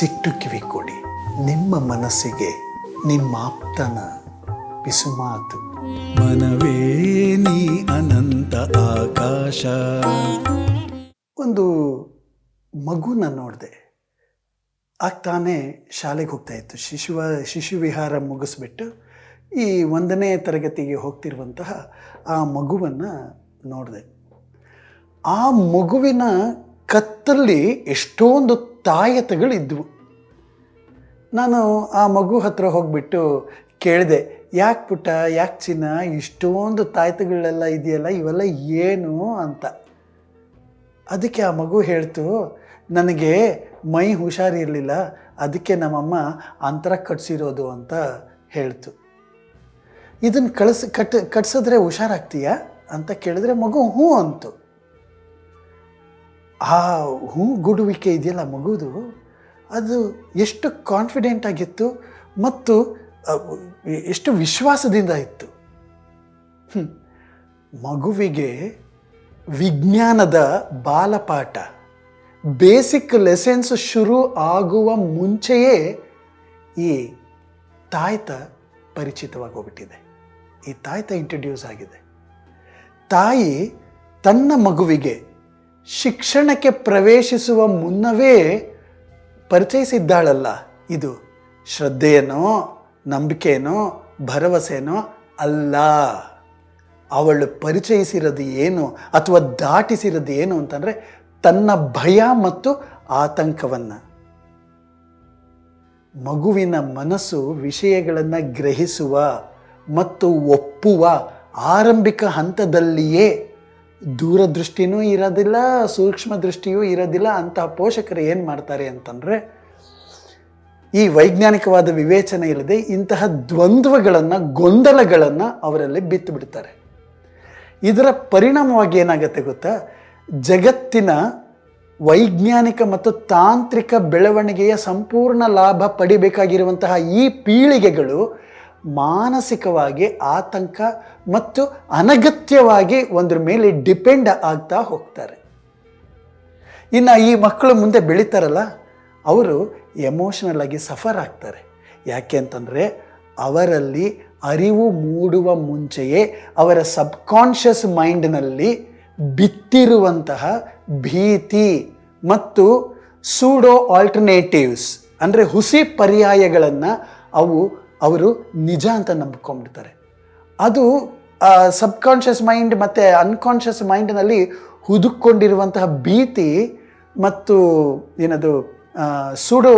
ಮನಸ್ಸಿಟ್ಟು ಕಿವಿ ಕೊಡಿ. ನಿಮ್ಮ ಮನಸ್ಸಿಗೆ ನಿಮ್ಮ ಆಪ್ತನ ಪಿಸುಮಾತು ಮನವೇ ನೀ ಅನಂತ ಆಕಾಶ. ಒಂದು ಮಗುನ ನೋಡಿದೆ. ಆಗ ತಾನೇ ಶಾಲೆಗೆ ಹೋಗ್ತಾ ಇತ್ತು. ಶಿಶುವ ಶಿಶು ವಿಹಾರ ಮುಗಿಸ್ಬಿಟ್ಟು ಈ ಒಂದನೇ ತರಗತಿಗೆ ಹೋಗ್ತಿರುವಂತಹ ಆ ಮಗುವನ್ನು ನೋಡಿದೆ. ಆ ಮಗುವಿನ ಕತ್ತಲ್ಲಿ ಎಷ್ಟೊಂದು ತಾಯತಗಳಿದ್ವು ನಾನು ಆ ಮಗು ಹತ್ರ ಹೋಗ್ಬಿಟ್ಟು ಕೇಳಿದೆ, ಯಾಕೆ ಪುಟ್ಟ, ಯಾಕೆ ಚಿನ್ನ, ಇಷ್ಟೊಂದು ತಾಯ್ತಗಳೆಲ್ಲ ಇದೆಯಲ್ಲ, ಇವೆಲ್ಲ ಏನು? ಅಂತ. ಅದಕ್ಕೆ ಆ ಮಗು ಹೇಳ್ತು, ನನಗೆ ಮೈ ಹುಷಾರಿರಲಿಲ್ಲ ಅದಕ್ಕೆ ನಮ್ಮಮ್ಮ ಅಂತರ ಕಟ್ಸಿರೋದು ಅಂತ ಹೇಳ್ತು. ಇದನ್ನು ಕಳಿಸ್, ಕಟ್, ಕಟ್ಸಿದ್ರೆ ಹುಷಾರಾಗ್ತೀಯಾ? ಅಂತ ಕೇಳಿದ್ರೆ, ಮಗು, ಹ್ಞೂ ಅಂತು. ಆ ಹೂ ಗುಡುವಿಕೆ ಇದೆಯಲ್ಲ ಮಗುದು? ಅದು ಎಷ್ಟು ಕಾನ್ಫಿಡೆಂಟ್ ಆಗಿತ್ತು ಮತ್ತು ಎಷ್ಟು ವಿಶ್ವಾಸದಿಂದ ಇತ್ತು. ಮಗುವಿಗೆ ವಿಜ್ಞಾನದ ಬಾಲಪಾಠ ಬೇಸಿಕ್ ಲೆಸೆನ್ಸ್ ಶುರು ಆಗುವ ಮುಂಚೆಯೇ ಈ ತಾಯ್ತ ಪರಿಚಿತವಾಗಿ ಹೋಗ್ಬಿಟ್ಟಿದೆ ಈ ತಾಯ್ತ ಇಂಟ್ರೊಡ್ಯೂಸ್ ಆಗಿದೆ. ತಾಯಿ ತನ್ನ ಮಗುವಿಗೆ ಶಿಕ್ಷಣಕ್ಕೆ ಪ್ರವೇಶಿಸುವ ಮುನ್ನವೇ ಪರಿಚಯಿಸಿದ್ದಾಳಲ್ಲ ಇದು. ಶ್ರದ್ಧೆಯೇನೋ ನಂಬಿಕೆನೋ ಭರವಸೆನೋ ಅಲ್ಲ. ಅವಳು ಪರಿಚಯಿಸಿರೋದು ಏನು ಅಥವಾ ದಾಟಿಸಿರೋದು ಏನು ಅಂತಂದರೆ ತನ್ನ ಭಯ ಮತ್ತು ಆತಂಕವನ್ನು. ಮಗುವಿನ ಮನಸ್ಸು ವಿಷಯಗಳನ್ನು ಗ್ರಹಿಸುವ ಮತ್ತು ಒಪ್ಪುವ ಆರಂಭಿಕ ಹಂತದಲ್ಲಿಯೇ ದೂರದೃಷ್ಟಿನೂ ಇರೋದಿಲ್ಲ, ಸೂಕ್ಷ್ಮ ದೃಷ್ಟಿಯೂ ಇರೋದಿಲ್ಲ, ಅಂತಹ ಪೋಷಕರು ಏನು ಮಾಡ್ತಾರೆ ಅಂತಂದರೆ, ಈ ವೈಜ್ಞಾನಿಕವಾದ ವಿವೇಚನೆ ಇಲ್ಲದೆ ಇಂತಹ ದ್ವಂದ್ವಗಳನ್ನು, ಗೊಂದಲಗಳನ್ನು ಅವರಲ್ಲಿ ಬಿತ್ತು ಬಿಡ್ತಾರೆ. ಇದರ ಪರಿಣಾಮವಾಗಿ ಏನಾಗುತ್ತೆ ಗೊತ್ತಾ? ಜಗತ್ತಿನ ವೈಜ್ಞಾನಿಕ ಮತ್ತು ತಾಂತ್ರಿಕ ಬೆಳವಣಿಗೆಯ ಸಂಪೂರ್ಣ ಲಾಭ ಪಡಿಬೇಕಾಗಿರುವಂತಹ ಈ ಪೀಳಿಗೆಗಳು ಮಾನಸಿಕವಾಗಿ ಆತಂಕ ಮತ್ತು ಅನಗತ್ಯವಾಗಿ ಒಂದ್ರ ಮೇಲೆ ಡಿಪೆಂಡ್ ಆಗ್ತಾ ಹೋಗ್ತಾರೆ. ಇನ್ನು ಈ ಮಕ್ಕಳು ಮುಂದೆ ಬೆಳೀತಾರಲ್ಲ, ಅವರು ಎಮೋಷನಲ್ ಆಗಿ ಸಫರ್ ಆಗ್ತಾರೆ. ಯಾಕೆ ಅಂತಂದರೆ ಅವರಲ್ಲಿ ಅರಿವು ಮೂಡುವ ಮುಂಚೆಯೇ ಅವರ ಸಬ್ಕಾನ್ಷಿಯಸ್ ಮೈಂಡ್ನಲ್ಲಿ ಬಿತ್ತಿರುವಂತಹ ಭೀತಿ ಮತ್ತು ಸೂಡೋ ಆಲ್ಟರ್ನೇಟಿವ್ಸ್ ಅಂದರೆ ಹುಸಿ ಪರ್ಯಾಯಗಳನ್ನು ಅವು ಅವರು ನಿಜ ಅಂತ ನಂಬ್ಕೊಂಡ್ಬಿಡ್ತಾರೆ. ಅದು ಸಬ್ಕಾನ್ಷಿಯಸ್ ಮೈಂಡ್ ಮತ್ತು ಅನ್ಕಾನ್ಷಿಯಸ್ ಮೈಂಡ್ನಲ್ಲಿ ಹುದುಕೊಂಡಿರುವಂತಹ ಭೀತಿ ಮತ್ತು ಏನದು ಸುಡೋ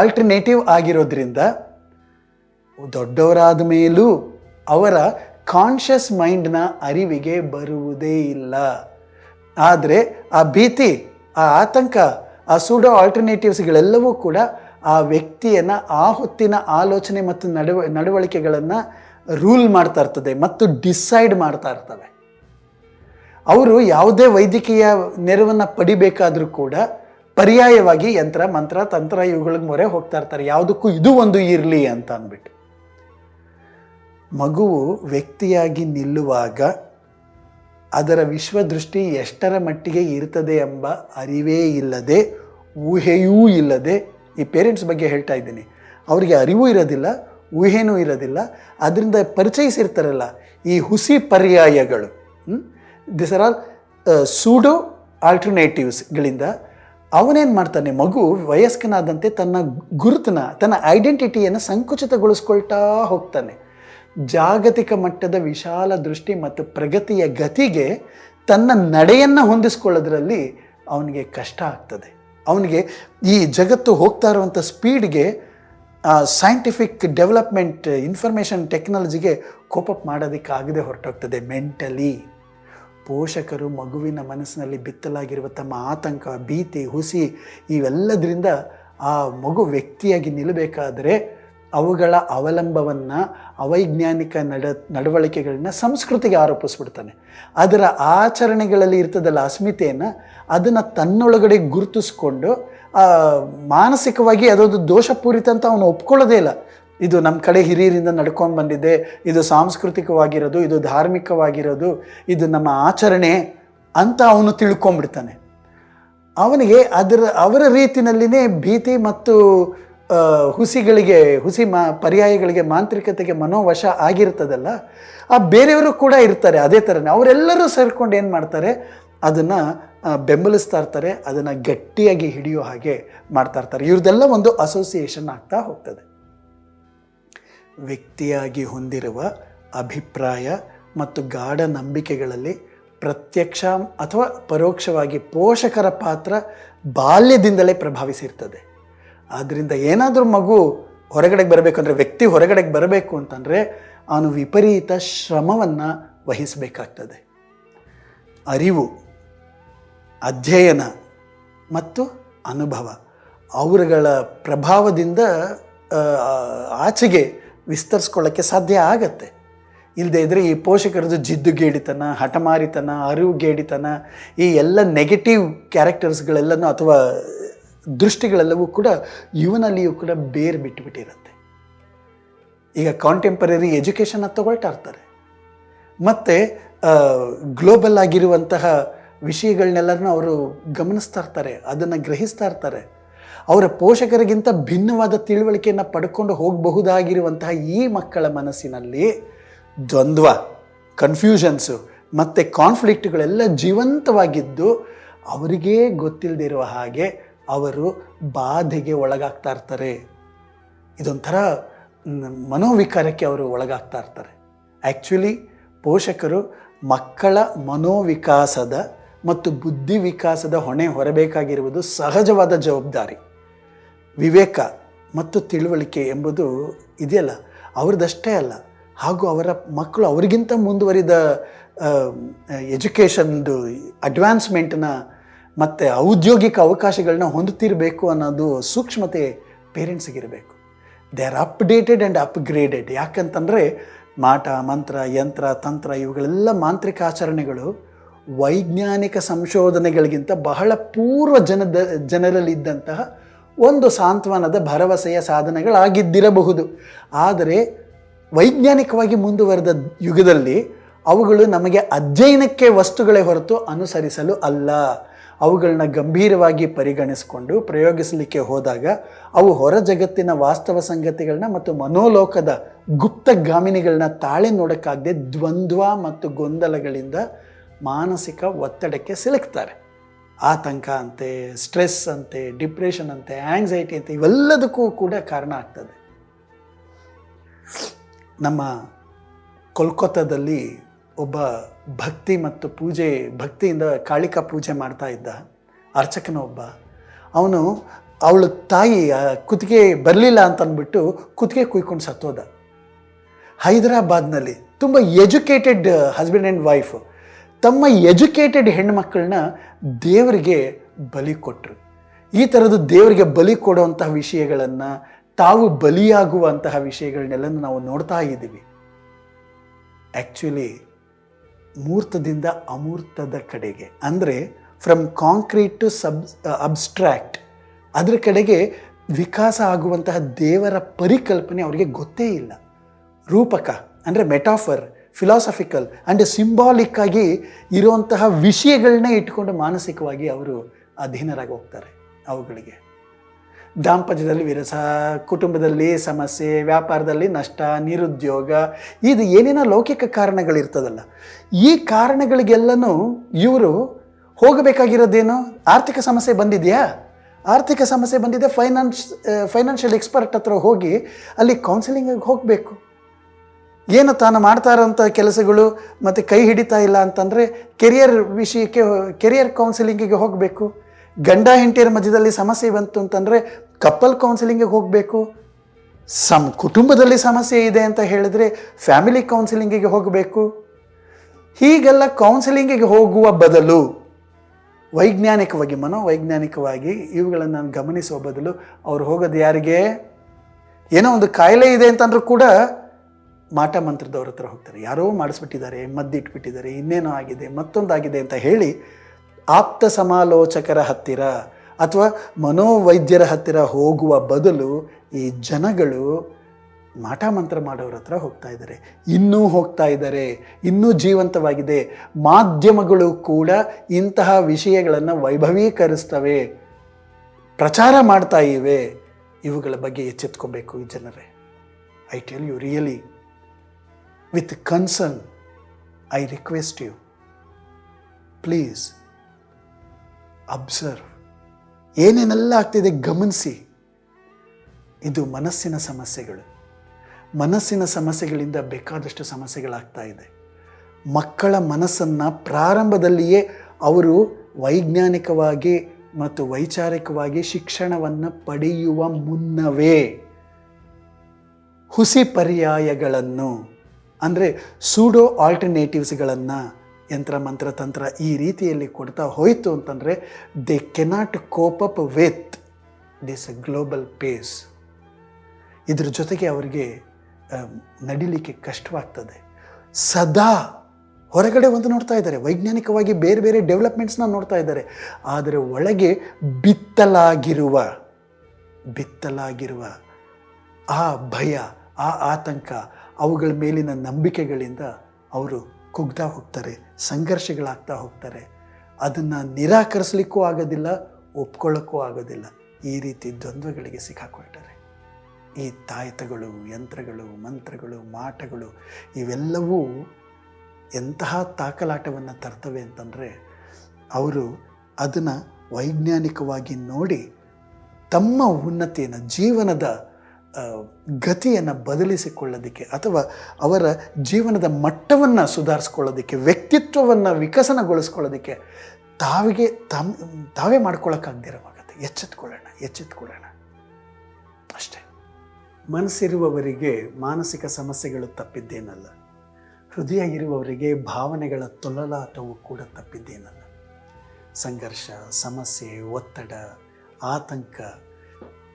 ಆಲ್ಟರ್ನೇಟಿವ್ ಆಗಿರೋದ್ರಿಂದ ದೊಡ್ಡವರಾದ ಮೇಲೂ ಅವರ ಕಾನ್ಷಿಯಸ್ ಮೈಂಡ್ನ ಅರಿವಿಗೆ ಬರುವುದೇ ಇಲ್ಲ. ಆದರೆ ಆ ಭೀತಿ, ಆ ಆತಂಕ, ಆ ಸೂಡೋ ಆಲ್ಟರ್ನೇಟಿವ್ಸ್ಗಳೆಲ್ಲವೂ ಕೂಡ ಆ ವ್ಯಕ್ತಿಯನ್ನು, ಆ ಹೊತ್ತಿನ ಆಲೋಚನೆ ಮತ್ತು ನಡವ, ನಡವಳಿಕೆಗಳನ್ನು ರೂಲ್ ಮಾಡ್ತಾ ಇರ್ತದೆ ಮತ್ತು ಡಿಸೈಡ್ ಮಾಡ್ತಾ ಇರ್ತವೆ. ಅವರು ಯಾವುದೇ ವೈದ್ಯಕೀಯ ನೆರವನ್ನು ಪಡಿಬೇಕಾದರೂ ಕೂಡ ಪರ್ಯಾಯವಾಗಿ ಯಂತ್ರ, ಮಂತ್ರ, ತಂತ್ರ ಇವುಗಳ ಮೊರೆ ಹೋಗ್ತಾ ಇರ್ತಾರೆ. ಯಾವುದಕ್ಕೂ ಇದು ಒಂದು ಇರಲಿ ಅಂತ ಅಂದ್ಬಿಟ್ಟು. ಮಗುವು ವ್ಯಕ್ತಿಯಾಗಿ ನಿಲ್ಲುವಾಗ ಅದರ ವಿಶ್ವದೃಷ್ಟಿ ಎಷ್ಟರ ಮಟ್ಟಿಗೆ ಇರ್ತದೆ ಎಂಬ ಅರಿವೇ ಇಲ್ಲದೆ, ಊಹೆಯೂ ಇಲ್ಲದೆ ಈ ಪೇರೆಂಟ್ಸ್ ಬಗ್ಗೆ ಹೇಳ್ತಾ ಇದ್ದೀನಿ. ಅವರಿಗೆ ಅರಿವು ಇರೋದಿಲ್ಲ, ಊಹೆನೂ ಇರೋದಿಲ್ಲ, ಅದರಿಂದ ಪರಿಚಯಿಸಿರ್ತಾರಲ್ಲ ಈ ಹುಸಿ ಪರ್ಯಾಯಗಳು. ದಿಸ್ ಆರ್ ಆಲ್ ಸೂಡೋ ಆಲ್ಟರ್ನೇಟಿವ್ಸ್ಗಳಿಂದ ಅವನೇನು ಮಾಡ್ತಾನೆ? ಮಗು ವಯಸ್ಕನಾದಂತೆ ತನ್ನ ಗುರುತನ್ನ, ತನ್ನ ಐಡೆಂಟಿಟಿಯನ್ನು ಸಂಕುಚಿತಗೊಳಿಸ್ಕೊಳ್ತಾ ಹೋಗ್ತಾನೆ. ಜಾಗತಿಕ ಮಟ್ಟದ ವಿಶಾಲ ದೃಷ್ಟಿ ಮತ್ತು ಪ್ರಗತಿಯ ಗತಿಗೆ ತನ್ನ ನಡೆಯನ್ನು ಹೊಂದಿಸ್ಕೊಳ್ಳೋದ್ರಲ್ಲಿ ಅವನಿಗೆ ಕಷ್ಟ ಆಗ್ತದೆ. ಅವನಿಗೆ ಈ ಜಗತ್ತು ಹೋಗ್ತಾ ಇರುವಂಥ ಸ್ಪೀಡ್ಗೆ ಸೈಂಟಿಫಿಕ್ ಡೆವಲಪ್ಮೆಂಟ್ ಇನ್ಫಾರ್ಮೇಷನ್ ಟೆಕ್ನಾಲಜಿಗೆ ಕೋಪಪ್ ಮಾಡೋದಕ್ಕಾಗದೆ ಹೊರಟೋಗ್ತದೆ ಮೆಂಟಲಿ ಪೋಷಕರು ಮಗುವಿನ ಮನಸ್ಸಿನಲ್ಲಿ ಬಿತ್ತಲಾಗಿರುವ ತಮ್ಮ ಆತಂಕ, ಭೀತಿ, ಹುಸಿ ಇವೆಲ್ಲದರಿಂದ ಆ ಮಗು ವ್ಯಕ್ತಿಯಾಗಿ ನಿಲ್ಲಬೇಕಾದರೆ ಅವುಗಳ ಅವಲಂಬವನ್ನು ಅವೈಜ್ಞಾನಿಕ ನಡ, ನಡವಳಿಕೆಗಳನ್ನ ಸಂಸ್ಕೃತಿಗೆ ಆರೋಪಿಸ್ಬಿಡ್ತಾನೆ. ಅದರ ಆಚರಣೆಗಳಲ್ಲಿ ಇರ್ತದಲ್ಲ ಅಸ್ಮಿತೆಯನ್ನು, ಅದನ್ನು ತನ್ನೊಳಗಡೆ ಗುರುತಿಸ್ಕೊಂಡು ಮಾನಸಿಕವಾಗಿ ಅದೊಂದು ದೋಷಪೂರಿತ ಅಂತ ಅವನು ಒಪ್ಕೊಳ್ಳೋದೇ ಇಲ್ಲ. ಇದು ನಮ್ಮ ಕಡೆ ಹಿರಿಯರಿಂದ ನಡ್ಕೊಂಡು ಬಂದಿದೆ, ಇದು ಸಾಂಸ್ಕೃತಿಕವಾಗಿರೋದು, ಇದು ಧಾರ್ಮಿಕವಾಗಿರೋದು, ಇದು ನಮ್ಮ ಆಚರಣೆ ಅಂತ ಅವನು ತಿಳ್ಕೊಂಬಿಡ್ತಾನೆ ಅವನಿಗೆ ಅದರ, ಅವರ ರೀತಿನಲ್ಲಿನೇ ಭೀತಿ ಮತ್ತು ಹುಸಿಗಳಿಗೆ, ಹುಸಿ ಮಾ, ಪರ್ಯಾಯಗಳಿಗೆ ಮಾಂತ್ರಿಕತೆಗೆ ಮನೋವಶ ಆಗಿರ್ತದಲ್ಲ, ಆ ಬೇರೆಯವರು ಕೂಡ ಇರ್ತಾರೆ ಅದೇ ಥರನೇ ಅವರೆಲ್ಲರೂ ಸೇರ್ಕೊಂಡು ಏನು ಮಾಡ್ತಾರೆ? ಅದನ್ನು ಬೆಂಬಲಿಸ್ತಾ ಇರ್ತಾರೆ, ಅದನ್ನು ಗಟ್ಟಿಯಾಗಿ ಹಿಡಿಯೋ ಹಾಗೆ ಮಾಡ್ತಾ ಇರ್ತಾರೆ. ಇವ್ರದ್ದೆಲ್ಲ ಒಂದು ಅಸೋಸಿಯೇಷನ್ ಆಗ್ತಾ ಹೋಗ್ತದೆ. ವ್ಯಕ್ತಿಯಾಗಿ ಹೊಂದಿರುವ ಅಭಿಪ್ರಾಯ ಮತ್ತು ಗಾಢ ನಂಬಿಕೆಗಳಲ್ಲಿ ಪ್ರತ್ಯಕ್ಷ ಅಥವಾ ಪರೋಕ್ಷವಾಗಿ ಪೋಷಕರ ಪಾತ್ರ ಬಾಲ್ಯದಿಂದಲೇ ಪ್ರಭಾವಿಸಿರ್ತದೆ. ಆದ್ದರಿಂದ ಏನಾದರೂ ಮಗು ಹೊರಗಡೆಗೆ ಬರಬೇಕು ಅಂದರೆ ವ್ಯಕ್ತಿ ಹೊರಗಡೆಗೆ ಬರಬೇಕು ಅಂತಂದರೆ ಅವನು ವಿಪರೀತ ಶ್ರಮವನ್ನು ವಹಿಸಬೇಕಾಗ್ತದೆ. ಅರಿವು, ಅಧ್ಯಯನ ಮತ್ತು ಅನುಭವ ಅವರುಗಳ ಪ್ರಭಾವದಿಂದ ಆಚೆಗೆ ವಿಸ್ತರಿಸ್ಕೊಳ್ಳೋಕ್ಕೆ ಸಾಧ್ಯ ಆಗತ್ತೆ. ಇಲ್ಲದೆ ಇದ್ದರೆ ಈ ಪೋಷಕರದ್ದು ಜಿದ್ದುಗೇಡಿತನ, ಹಠಮಾರಿತನ, ಅರಿವುಗೇಡಿತನ, ಈ ಎಲ್ಲ ನೆಗೆಟಿವ್ ಕ್ಯಾರೆಕ್ಟರ್ಸ್ಗಳೆಲ್ಲನೂ ಅಥವಾ ದೃಷ್ಟಿಗಳೆಲ್ಲವೂ ಕೂಡ ಇವನಲ್ಲಿಯೂ ಕೂಡ ಬೇರೆ ಬಿಟ್ಟುಬಿಟ್ಟಿರುತ್ತೆ. ಈಗ ಕಾಂಟೆಂಪರರಿ ಎಜುಕೇಷನ್ನ ತಗೊಳ್ತಾ ಇರ್ತಾರೆ. ಮತ್ತು ಗ್ಲೋಬಲ್ ಆಗಿರುವಂತಹ ವಿಷಯಗಳನ್ನೆಲ್ಲರೂ ಅವರು ಗಮನಿಸ್ತಾ ಇರ್ತಾರೆ, ಅದನ್ನು ಗ್ರಹಿಸ್ತಾ ಇರ್ತಾರೆ. ಅವರ ಪೋಷಕರಿಗಿಂತ ಭಿನ್ನವಾದ ತಿಳುವಳಿಕೆಯನ್ನು ಪಡ್ಕೊಂಡು ಹೋಗಬಹುದಾಗಿರುವಂತಹ ಈ ಮಕ್ಕಳ ಮನಸ್ಸಿನಲ್ಲಿ ದ್ವಂದ್ವ ಕನ್ಫ್ಯೂಷನ್ಸು ಮತ್ತು ಕಾನ್ಫ್ಲಿಕ್ಟ್ಗಳೆಲ್ಲ ಜೀವಂತವಾಗಿದ್ದು ಅವರಿಗೇ ಗೊತ್ತಿಲ್ಲದಿರುವ ಹಾಗೆ ಅವರು ಬಾಧೆಗೆ ಒಳಗಾಗ್ತಾ ಇರ್ತಾರೆ. ಇದೊಂಥರ ಮನೋವಿಕಾರಕ್ಕೆ ಅವರು ಒಳಗಾಗ್ತಾ ಇರ್ತಾರೆ. ಆ್ಯಕ್ಚುಲಿ ಪೋಷಕರು ಮಕ್ಕಳ ಮನೋವಿಕಾಸದ ಮತ್ತು ಬುದ್ಧಿ ವಿಕಾಸದ ಹೊಣೆ ಹೊರಬೇಕಾಗಿರುವುದು ಸಹಜವಾದ ಜವಾಬ್ದಾರಿ. ವಿವೇಕ ಮತ್ತು ತಿಳುವಳಿಕೆ ಎಂಬುದು ಇದೆಯಲ್ಲ ಅವ್ರದ್ದಷ್ಟೇ ಅಲ್ಲ, ಹಾಗೂ ಅವರ ಮಕ್ಕಳು ಅವರಿಗಿಂತ ಮುಂದುವರಿದ ಎಜುಕೇಷನ್ದು ಅಡ್ವಾನ್ಸ್ಮೆಂಟ್ನ ಮತ್ತು ಔದ್ಯೋಗಿಕ ಅವಕಾಶಗಳನ್ನ ಹೊಂದುತ್ತಿರಬೇಕು ಅನ್ನೋದು ಸೂಕ್ಷ್ಮತೆ ಪೇರೆಂಟ್ಸ್ಗಿರಬೇಕು. They are updated and upgraded ಯಾಕಂತಂದರೆ ಮಾಟ, ಮಂತ್ರ, ಯಂತ್ರ, ತಂತ್ರ ಇವುಗಳೆಲ್ಲ ಮಾಂತ್ರಿಕ ಆಚರಣೆಗಳು ವೈಜ್ಞಾನಿಕ ಸಂಶೋಧನೆಗಳಿಗಿಂತ ಬಹಳ ಪೂರ್ವ ಜನದ, ಜನರಲ್ಲಿದ್ದಂತಹ ಒಂದು ಸಾಂತ್ವನದ ಭರವಸೆಯ ಸಾಧನೆಗಳಾಗಿದ್ದಿರಬಹುದು. ಆದರೆ ವೈಜ್ಞಾನಿಕವಾಗಿ ಮುಂದುವರೆದ ಯುಗದಲ್ಲಿ ಅವುಗಳು ನಮಗೆ ಅಧ್ಯಯನಕ್ಕೆ ವಸ್ತುಗಳೇ ಹೊರತು ಅನುಸರಿಸಲು ಅಲ್ಲ. ಅವುಗಳನ್ನ ಗಂಭೀರವಾಗಿ ಪರಿಗಣಿಸಿಕೊಂಡು ಪ್ರಯೋಗಿಸಲಿಕ್ಕೆ ಹೋದಾಗ ಅವು ಹೊರ ಜಗತ್ತಿನ ವಾಸ್ತವ ಸಂಗತಿಗಳನ್ನ ಮತ್ತು ಮನೋಲೋಕದ ಗುಪ್ತಗಾಮಿನಿಗಳನ್ನ ತಾಳೆ ನೋಡೋಕ್ಕಾಗದೆ ದ್ವಂದ್ವ ಮತ್ತು ಗೊಂದಲಗಳಿಂದ ಮಾನಸಿಕ ಒತ್ತಡಕ್ಕೆ ಸಿಲುಕ್ತಾರೆ. ಆತಂಕ ಅಂತೆ, ಸ್ಟ್ರೆಸ್ ಅಂತೆ, ಡಿಪ್ರೆಷನ್ ಅಂತೆ, ಆಂಗ್ಸೈಟಿ ಅಂತೆ, ಇವೆಲ್ಲದಕ್ಕೂ ಕೂಡ ಕಾರಣ ಆಗ್ತದೆ. ನಮ್ಮ ಕೋಲ್ಕತ್ತಾದಲ್ಲಿ ಒಬ್ಬ ಭಕ್ತಿ ಮತ್ತು ಪೂಜೆ, ಭಕ್ತಿಯಿಂದ ಕಾಳಿಕಾ ಪೂಜೆ ಮಾಡ್ತಾ ಇದ್ದ ಅರ್ಚಕನೊಬ್ಬ ಅವನು ಅವಳ ತಾಯಿ ಕುತ್ತಿಗೆ ಬರಲಿಲ್ಲ ಅಂತ ಅಂದ್ಬಿಟ್ಟು ಕುತ್ತಿಗೆ ಕುಯ್ಕೊಂಡು ಸತ್ತೋದ. ಹೈದರಾಬಾದ್ನಲ್ಲಿ ತುಂಬ ಎಜುಕೇಟೆಡ್ ಹಸ್ಬೆಂಡ್ ಆ್ಯಂಡ್ ವೈಫ್. ತಮ್ಮ ಎಜುಕೇಟೆಡ್ ಹೆಣ್ಮಕ್ಳನ್ನ ದೇವರಿಗೆ ಬಲಿ ಕೊಟ್ಟರು ಈ ಥರದ್ದು ದೇವರಿಗೆ ಬಲಿ ಕೊಡುವಂತಹ ವಿಷಯಗಳನ್ನು, ತಾವು ಬಲಿಯಾಗುವಂತಹ ವಿಷಯಗಳನ್ನೆಲ್ಲ ನಾವು ನೋಡ್ತಾ ಇದ್ದೀವಿ. ಆ್ಯಕ್ಚುಲಿ ಮೂರ್ತದಿಂದ ಅಮೂರ್ತದ ಕಡೆಗೆ, ಅಂದರೆ from concrete to sub abstract ಅದರ ಕಡೆಗೆ ವಿಕಾಸ ಆಗುವಂತಹ ದೇವರ ಪರಿಕಲ್ಪನೆ ಅವರಿಗೆ ಗೊತ್ತೇ ಇಲ್ಲ. ರೂಪಕ, ಅಂದರೆ ಮೆಟಾಫರ್ ಫಿಲಾಸಫಿಕಲ್ ಆ್ಯಂಡ್ ಸಿಂಬಾಲಿಕ್ ಆಗಿ ಇರುವಂತಹ ವಿಷಯಗಳನ್ನೇ ಇಟ್ಕೊಂಡು ಮಾನಸಿಕವಾಗಿ ಅವರು ಅಧೀನರಾಗಿ ಹೋಗ್ತಾರೆ ಅವುಗಳಿಗೆ. ದಾಂಪತ್ಯದಲ್ಲಿ ವಿರಸ ಕುಟುಂಬದಲ್ಲಿ ಸಮಸ್ಯೆ, ವ್ಯಾಪಾರದಲ್ಲಿ ನಷ್ಟ, ನಿರುದ್ಯೋಗ, ಇದು ಏನೇನೋ ಲೌಕಿಕ ಕಾರಣಗಳಿರ್ತದಲ್ಲ, ಈ ಕಾರಣಗಳಿಗೆಲ್ಲನೂ ಇವರು ಹೋಗಬೇಕಾಗಿರೋದೇನು? ಆರ್ಥಿಕ ಸಮಸ್ಯೆ ಬಂದಿದೆಯಾ? ಆರ್ಥಿಕ ಸಮಸ್ಯೆ ಬಂದಿದೆ ಫೈನಾನ್ಸ್ ಫೈನಾನ್ಷಿಯಲ್ ಎಕ್ಸ್ಪರ್ಟ್ ಹತ್ರ ಹೋಗಿ ಅಲ್ಲಿ ಕೌನ್ಸಿಲಿಂಗಿಗೆ ಹೋಗಬೇಕು. ಏನು ತಾನು ಮಾಡ್ತಾ ಇರೋಂಥ ಕೆಲಸಗಳು ಮತ್ತು ಕೈ ಹಿಡಿತಾ ಇಲ್ಲ ಅಂತಂದರೆ ಕೆರಿಯರ್ ವಿಷಯಕ್ಕೆ ಕೆರಿಯರ್ ಕೌನ್ಸಿಲಿಂಗಿಗೆ ಹೋಗಬೇಕು. ಗಂಡ ಹೆಂಡತಿಯರ ಮಧ್ಯದಲ್ಲಿ ಸಮಸ್ಯೆ ಬಂತು ಅಂತಂದರೆ ಕಪ್ಪಲ್ ಕೌನ್ಸಿಲಿಂಗಿಗೆ ಹೋಗಬೇಕು. ಸಮ್ ಕುಟುಂಬದಲ್ಲಿ ಸಮಸ್ಯೆ ಇದೆ ಅಂತ ಹೇಳಿದ್ರೆ ಫ್ಯಾಮಿಲಿ ಕೌನ್ಸಿಲಿಂಗಿಗೆ ಹೋಗಬೇಕು. ಹೀಗೆಲ್ಲ ಕೌನ್ಸಿಲಿಂಗಿಗೆ ಹೋಗುವ ಬದಲು ವೈಜ್ಞಾನಿಕವಾಗಿ, ಮನೋವೈಜ್ಞಾನಿಕವಾಗಿ ಇವುಗಳನ್ನು ನಾನು ಗಮನಿಸುವ ಬದಲು ಅವ್ರು ಹೋಗೋದು ಯಾರಿಗೆ? ಏನೋ ಒಂದು ಕಾಯಿಲೆ ಇದೆ ಅಂತಂದ್ರೂ ಕೂಡ ಮಾಟ ಮಂತ್ರದವ್ರ ಹತ್ರ ಹೋಗ್ತಾರೆ. ಯಾರೋ ಮಾಡಿಸ್ಬಿಟ್ಟಿದ್ದಾರೆ, ಮದ್ದಿಟ್ಬಿಟ್ಟಿದ್ದಾರೆ, ಇನ್ನೇನೋ ಆಗಿದೆ, ಮತ್ತೊಂದಾಗಿದೆ ಅಂತ ಹೇಳಿ ಆಪ್ತ ಸಮಾಲೋಚಕರ ಹತ್ತಿರ ಅಥವಾ ಮನೋವೈದ್ಯರ ಹತ್ತಿರ ಹೋಗುವ ಬದಲು ಈ ಜನಗಳು ಮಾಟ ಮಂತ್ರ ಮಾಡೋರ ಹತ್ರ ಹೋಗ್ತಾ ಇದ್ದಾರೆ. ಇನ್ನೂ ಹೋಗ್ತಾ ಇದ್ದಾರೆ. ಇನ್ನೂ ಜೀವಂತವಾಗಿದೆ. ಮಾಧ್ಯಮಗಳು ಕೂಡ ಇಂತಹ ವಿಷಯಗಳನ್ನು ವೈಭವೀಕರಿಸ್ತವೆ. ಪ್ರಚಾರ ಮಾಡ್ತಾ ಇವೆ. ಇವುಗಳ ಬಗ್ಗೆ ಎಚ್ಚೆತ್ಕೋಬೇಕು ಈ ಜನರೇ. I tell you really with concern I request you please observe ಏನೇನೆಲ್ಲ ಆಗ್ತಿದೆ, ಗಮನಿಸಿ. ಇದು ಮನಸ್ಸಿನ ಸಮಸ್ಯೆಗಳು. ಮನಸ್ಸಿನ ಸಮಸ್ಯೆಗಳಿಂದ ಬೇಕಾದಷ್ಟು ಸಮಸ್ಯೆಗಳಾಗ್ತಾ ಇದೆ. ಮಕ್ಕಳ ಮನಸ್ಸನ್ನು ಪ್ರಾರಂಭದಲ್ಲಿಯೇ ಅವರು ವೈಜ್ಞಾನಿಕವಾಗಿ ಮತ್ತು ವೈಚಾರಿಕವಾಗಿ ಶಿಕ್ಷಣವನ್ನು ಪಡೆಯುವ ಮುನ್ನವೇ ಹುಸಿ ಪರ್ಯಾಯಗಳನ್ನು, ಅಂದರೆ ಸೂಡೋ ಆಲ್ಟರ್ನೇಟಿವ್ಸ್ಗಳನ್ನು ಯಂತ್ರ, ಮಂತ್ರ, ತಂತ್ರ ಈ ರೀತಿಯಲ್ಲಿ ಕೊಡ್ತಾ ಹೋಯಿತು ಅಂತಂದರೆ they cannot cope up with this global pace ಇದ್ರ ಜೊತೆಗೆ ಅವರಿಗೆ ನಡಿಲಿಕ್ಕೆ ಕಷ್ಟವಾಗ್ತದೆ. ಸದಾ ಹೊರಗಡೆ ಒಂದು ನೋಡ್ತಾ ಇದ್ದಾರೆ. ವೈಜ್ಞಾನಿಕವಾಗಿ ಬೇರೆ ಬೇರೆ ಡೆವಲಪ್ಮೆಂಟ್ಸ್ನ ನೋಡ್ತಾ ಇದ್ದಾರೆ. ಆದರೆ ಒಳಗೆ ಬಿತ್ತಲಾಗಿರುವ ಬಿತ್ತಲಾಗಿರುವ ಆ ಭಯ, ಆ ಆತಂಕ, ಅವುಗಳ ಮೇಲಿನ ನಂಬಿಕೆಗಳಿಂದ ಅವರು ಕುಗ್ತಾ ಹೋಗ್ತಾರೆ, ಸಂಘರ್ಷಗಳಾಗ್ತಾ ಹೋಗ್ತಾರೆ. ಅದನ್ನು ನಿರಾಕರಿಸಲಿಕ್ಕೂ ಆಗೋದಿಲ್ಲ, ಒಪ್ಕೊಳ್ಳೋಕ್ಕೂ ಆಗೋದಿಲ್ಲ. ಈ ರೀತಿ ದ್ವಂದ್ವಗಳಿಗೆ ಸಿಕ್ಕಾಕೊಳ್ತಾರೆ ಈ ತಾಯತಗಳು, ಯಂತ್ರಗಳು, ಮಂತ್ರಗಳು, ಮಾಟಗಳು, ಇವೆಲ್ಲವೂ ಎಂತಹ ತಾಕಲಾಟವನ್ನು ತರ್ತವೆ ಅಂತಂದರೆ, ಅವರು ಅದನ್ನು ವೈಜ್ಞಾನಿಕವಾಗಿ ನೋಡಿ ತಮ್ಮ ಉನ್ನತಿಯನ್ನು, ಜೀವನದ ಗತಿಯನ್ನು ಬದಲಿಸಿಕೊಳ್ಳೋದಕ್ಕೆ ಅಥವಾ ಅವರ ಜೀವನದ ಮಟ್ಟವನ್ನು ಸುಧಾರಿಸ್ಕೊಳ್ಳೋದಕ್ಕೆ, ವ್ಯಕ್ತಿತ್ವವನ್ನು ವಿಕಸನಗೊಳಿಸ್ಕೊಳ್ಳೋದಕ್ಕೆ ತಾವಿಗೆ ತಮ್, ತಾವೇ ಮಾಡ್ಕೊಳ್ಳೋಕ್ಕಾಗದಿರೋವಾಗತ್ತೆ ಎಚ್ಚೆತ್ಕೊಳ್ಳೋಣ ಎಚ್ಚೆತ್ಕೊಳ್ಳೋಣ. ಅಷ್ಟೇ. ಮನಸ್ಸಿರುವವರಿಗೆ ಮಾನಸಿಕ ಸಮಸ್ಯೆಗಳು ತಪ್ಪಿದ್ದೇನಲ್ಲ. ಹೃದಯ ಇರುವವರಿಗೆ ಭಾವನೆಗಳ ತೊಲಲಾಟವು ಕೂಡ ತಪ್ಪಿದ್ದೇನಲ್ಲ. ಸಂಘರ್ಷ, ಸಮಸ್ಯೆ, ಒತ್ತಡ, ಆತಂಕ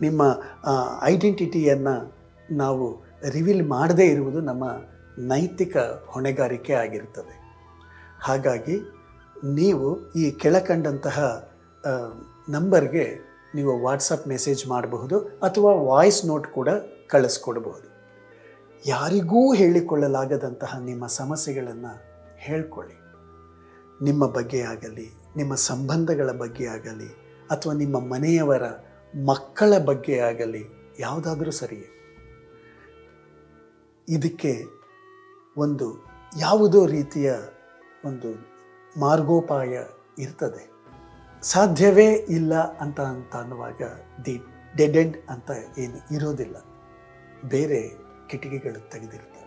ನಿಮ್ಮ ಐಡೆಂಟಿಟಿಯನ್ನು ನಾವು ರಿವೀಲ್ ಮಾಡದೇ ಇರುವುದು ನಮ್ಮ ನೈತಿಕ ಹೊಣೆಗಾರಿಕೆ ಆಗಿರುತ್ತದೆ. ಹಾಗಾಗಿ ನೀವು ಈ ಕೆಳಕಂಡಂತಹ ನಂಬರ್ಗೆ ನೀವು ವಾಟ್ಸಪ್ ಮೆಸೇಜ್ ಮಾಡಬಹುದು ಅಥವಾ ವಾಯ್ಸ್ ನೋಟ್ ಕೂಡ ಕಳಿಸ್ಕೊಡ್ಬೋದು ಯಾರಿಗೂ ಹೇಳಿಕೊಳ್ಳಲಾಗದಂತಹ ನಿಮ್ಮ ಸಮಸ್ಯೆಗಳನ್ನು ಹೇಳ್ಕೊಳ್ಳಿ. ನಿಮ್ಮ ಬಗ್ಗೆ ಆಗಲಿ, ನಿಮ್ಮ ಸಂಬಂಧಗಳ ಬಗ್ಗೆ ಆಗಲಿ, ಅಥವಾ ನಿಮ್ಮ ಮನೆಯವರ ಮಕ್ಕಳ ಬಗ್ಗೆ ಆಗಲಿ ಯಾವುದಾದ್ರೂ ಸರಿಯೇ ಇದಕ್ಕೆ ಒಂದು ಯಾವುದೋ ರೀತಿಯ ಒಂದು ಮಾರ್ಗೋಪಾಯ ಇರ್ತದೆ. ಸಾಧ್ಯವೇ ಇಲ್ಲ ಅಂತ ಅಂತ ಅನ್ನುವಾಗ ದಿ ಡೆಡ್ ಎಂಡ್ ಅಂತ ಏನು ಇರೋದಿಲ್ಲ. ಬೇರೆ ಕಿಟಕಿಗಳು ಯು